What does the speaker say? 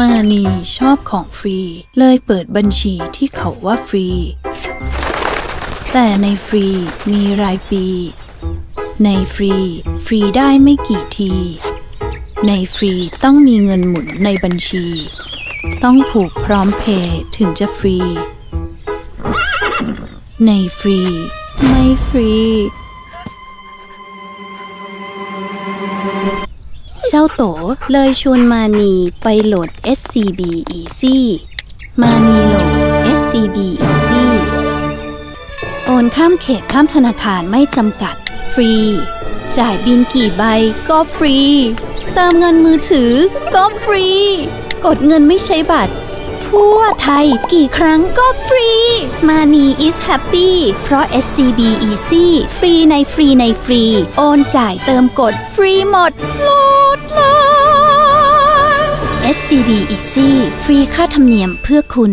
มานีชอบของฟรี เลยเปิดบัญชีที่เขาว่าฟรี แต่ในฟรีมีรายปี ในฟรีฟรีได้ไม่กี่ที ในฟรีต้องมีเงินหมุนในบัญชี ต้องผูกพร้อมเพย์ถึงจะฟรี ในฟรี ไม่ฟรี เจ้าโตเลยชวนมานีไปโหลด SCB Easy มานีโหลด SCB Easy โอนข้ามเขตข้ามธนาคารไม่จำกัด ฟรี จ่ายบินกี่ใบก็ฟรี เติมเงินมือถือก็ฟรี กดเงินไม่ใช้บัตร ทั่วไทยกี่ครั้งก็ฟรี มานี is happy เพราะ SCB Easy ฟรีในฟรีในฟรี โอนจ่ายเติมกดฟรีหมดโล SCB Easy ฟรีค่าธรรมเนียมเพื่อคุณ